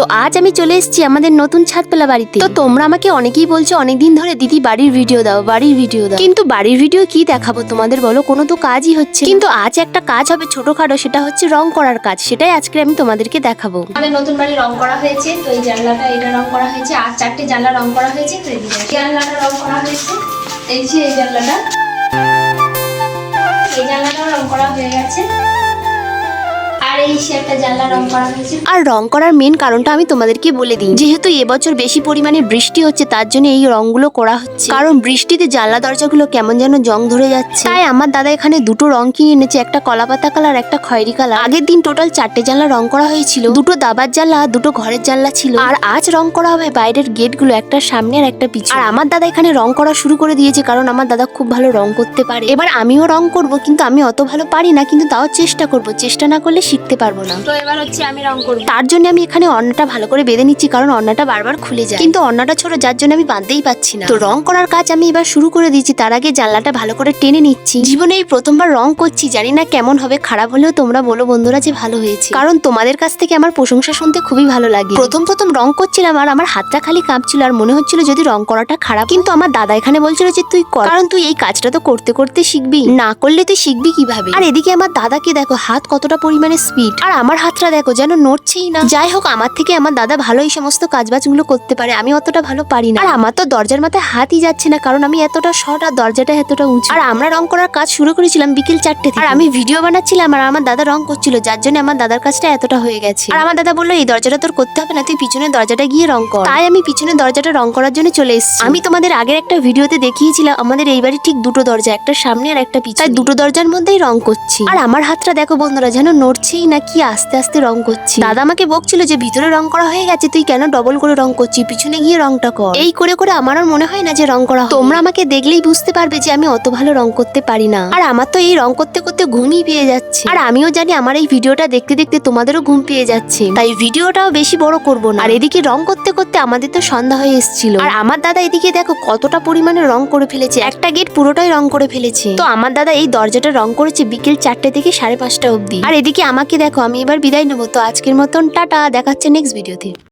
তো আজ আমি চলে এসেছি আমাদের নতুন ছাদপালা বাড়িতে। তো তোমরা আমাকে অনেকেই বলছো অনেকদিন ধরে, দিদি, বাড়ির ভিডিও দাও, বাড়ির ভিডিও দাও। কিন্তু বাড়ির ভিডিও কি দেখাবো তোমাদের বলো? কোনো তো কাজই হচ্ছে কিন্তু আজ একটা কাজ হবে ছোটখাটো, সেটা হচ্ছে রং করার কাজ। সেটাই আজকে আমি তোমাদেরকে দেখাবো। আমাদের নতুন বাড়ি রং করা হয়েছে, তো এই জানলাটা, এটা রং করা হয়েছে। আর চারটে জানলা রং করা হয়েছে, তো এই জানলাটা রং করা হয়েছে। এই যে এই জানলাটা। এই জানলাটাও রং করা হয়ে গেছে। আর রং করার মেন কারণটা আমি তোমাদেরকে বলে দিই। যেহেতু এবছর বেশি পরিমাণে বৃষ্টি হচ্ছে, তার জন্য এই রংগুলো করা হচ্ছে। কারণ বৃষ্টিতে জানলা দরজাগুলো কেমন যেন জং ধরে যাচ্ছে। তাই আমার দাদা এখানে দুটো রং কিনে এনেছে, একটা কলাপাতা কালার, একটা খয়েরি কালার। আগের দিন টোটাল চারটে জানলা রং করা হয়েছিল। দুটো দাবার জানলা, দুটো ঘরের জানলা ছিল। আর আজ রং করা হবে বাইরের গেটগুলো, একটা সামনে আর একটা পিছনে। আর আমার দাদা এখানে রং করা শুরু করে দিয়েছে, কারণ আমার দাদা খুব ভালো রং করতে পারে। এবার আমিও রং করব, কিন্তু আমি অত ভালো পারি না, কিন্তু তাও চেষ্টা করব। চেষ্টা না করলে শিখতে পারব না। তো এবার হচ্ছে আমি রং করব। তার জন্য আমি এখানে অন্নটা ভালো করে বেঁধে নিচ্ছি কারণ অন্নটা বারবার খুলে যায়। কিন্তু অন্নটা ছোট যার জন্য আমি বাঁধতেই পাচ্ছি না। তো রং করার কাজ আমি এবার শুরু করে দিয়েছি তার আগে জানলাটা ভালো করে টেনে নিচ্ছি। জীবনে এই প্রথমবার রং করছি জানি না কেমন হবে খারাপ হলেও তোমরা বলো বন্ধুরা যে ভালো হয়েছে। কারণ তোমাদের কাছ থেকে আমার প্রশংসা শুনতে খুবই ভালো লাগে। প্রথম প্রথম রং করছিলাম আর আমার হাতটা খালি কাঁপছিল আর মনে হচ্ছিল যদি রং করাটা খারাপ কিন্তু আমার দাদা এখানে বলছিল যে তুই কর। কারণ তুই এই কাজটা তো করতে করতে শিখবি। না করলে তুই শিখবি কীভাবে? আর এদিকে আমার দাদাকে দেখো হাত কতটা পরিমাণে স্পিড আর আমার হাতটা দেখো, যেন নড়ছেই না। যাই হোক, আমার থেকে আমার দাদা ভালো এই সমস্ত কাজবাজগুলো করতে পারে, আমি অতটা ভালো পারি না। আর আমার তো দরজার মাথায় হাতই যাচ্ছে না, কারণ আমি এতটা শর্ট আর দরজাটা এতটা উঁচু। আর আমরা রং করার কাজ শুরু করেছিলাম বিকেল চারটে আর আমি ভিডিও বানাচ্ছিলাম, আর আমার দাদা রং করছিল, যার জন্য আমার দাদার কাজটা এতটা হয়ে গেছে। আর আমার দাদা বলল, এই দরজাটা তোর করতে হবে না, তুই পিছনের দরজাটা গিয়ে রং কর। তাই আমি পিছনের দরজাটা রং করার জন্য চলে এসেছি। আমি তোমাদের আগের একটা ভিডিওতে দেখিয়েছিলাম, আমাদের এই বাড়ি ঠিক দুটো দরজা, একটা সামনে আর একটা পিছনে। দুটো দরজার মধ্যেই রং করছি। আর আমার হাতটা দেখো বন্ধুরা, যেন নড়ছেই না কি আস্তে আস্তে রং করছি। দাদা আমাকে বকছিল যে ভিতরে রং করা হয়ে গেছে, তুই কেন ডবল করে রং করছিস? পিছনে গিয়ে রংটা কর। এই করে করে আমার আর মনে হয় না যে রং করা। তোমরা আমাকে দেখলেই বুঝতে পারবে যে আমি অত ভালো রং করতে পারি না। আর আমার তো এই রং করতে করতে ঘুমই পেয়ে যাচ্ছে। আর আমিও জানি আমার এই ভিডিওটা দেখতে দেখতে তোমাদেরও ঘুম পেয়ে যাচ্ছে। তাই ভিডিওটাও বেশি বড় করব না। আর এদিকে রং করতে করতে আমাদের তো সন্ধ্যা হয়ে এসেছিল। আর আমার দাদা এদিকে দেখো কতটা পরিমাণে রং করে ফেলেছে। একটা গেট পুরোটাই রং করে ফেলেছে। তো আমার দাদা এই দরজাটা রং করেছে বিকেল চারটে থেকে সাড়ে পাঁচটা অবধি। আর এদিকে আমাকে দেখো আমি এবার বিদায় নেব। তো আজকের মতন টাটা দেখাচ্ছে নেক্সট ভিডিওতে